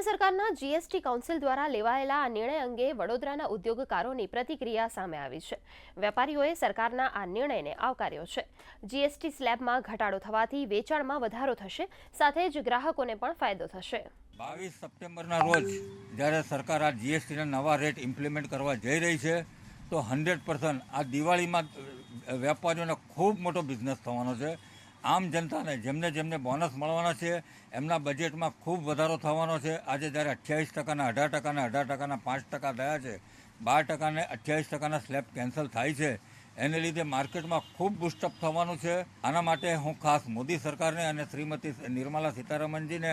કેન્દ્ર સરકારના GST council દ્વારા લેવાયેલા આ નિર્ણય અંગે વડોદરાના ઉદ્યોગકારોની પ્રતિક્રિયા સામે આવી છે. વેપારીઓએ સરકારના આ નિર્ણયને આવકાર્યો છે. જીએસટી સ્લેબમાં ઘટાડો થવાથી વેચાણમાં વધારો થશે, સાથે જ ગ્રાહકોને પણ ફાયદો થશે. બાવીસ સપ્ટેમ્બરના રોજ જ્યારે સરકાર આ જીએસટીના નવા રેટ ઇમ્પ્લિમેન્ટ કરવા જઈ રહી છે, તો હંડ્રેડ પર્સન્ટ આ દિવાળીમાં વેપારીઓનો ખૂબ મોટો બિઝનેસ થવાનો છે. આમ જનતાને જેમને જેમને બોનસ મળવાના છે, એમના બજેટમાં ખૂબ વધારો થવાનો છે. આજે જ્યારે અઠ્યાવીસ ટકાના, અઢાર ટકાના અઢાર ટકાના, પાંચ ટકા થયા છે, બાર ટકાને અઠ્યાવીસ ટકાના સ્લેબ કેન્સલ થાય છે. એને લીધે માર્કેટમાં ખૂબ બુસ્ટઅપ થવાનું છે. આના માટે હું ખાસ મોદી સરકારને અને શ્રીમતી નિર્મલા સીતારામનજીને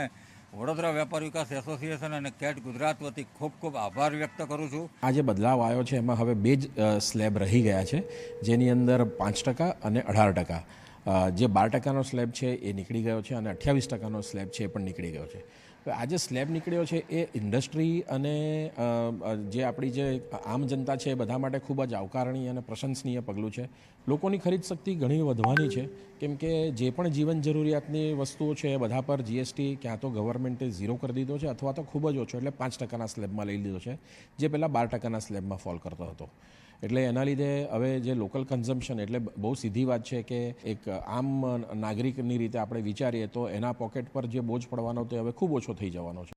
વડોદરા વેપાર વિકાસ એસોસિએશન અને કેટ ગુજરાત વતી ખૂબ ખૂબ આભાર વ્યક્ત કરું છું. આ જે બદલાવ આવ્યો છે, એમાં હવે બે જ સ્લેબ રહી ગયા છે, જેની અંદર પાંચ ટકા અને અઢાર ટકા. જે બાર ટકાનો સ્લેબ છે એ નીકળી ગયો છે અને અઠ્યાવીસ ટકાનો સ્લેબ છે એ પણ નીકળી ગયો છે. હવે આ સ્લેબ નીકળ્યો છે એ ઇન્ડસ્ટ્રી અને જે આપણી જે આમ જનતા છે એ બધા માટે ખૂબ જ આવકારણીય અને પ્રશંસનીય પગલું છે. લોકોની ખરીદ શક્તિ ઘણી વધવાની છે. કેમ કે જે પણ જીવન જરૂરિયાતની વસ્તુઓ છે એ બધા પર જીએસટી ક્યાં તો ગવર્મેન્ટે ઝીરો કરી દીધો છે અથવા તો ખૂબ જ ઓછો એટલે પાંચ ટકાના સ્લેબમાં લઈ લીધો છે, જે પહેલાં બાર ટકાના સ્લેબમાં ફોલ કરતો હતો. એટલે એના લીધે હવે જે લોકલ કન્ઝમ્પશન એટલે બહુ સીધી વાત છે કે એક આમ નાગરિકની રીતે આપણે વિચારીએ તો એના પોકેટ પર જે બોજ પડવાનો તે હવે ખૂબ ઓછો થઈ જવાનો છે.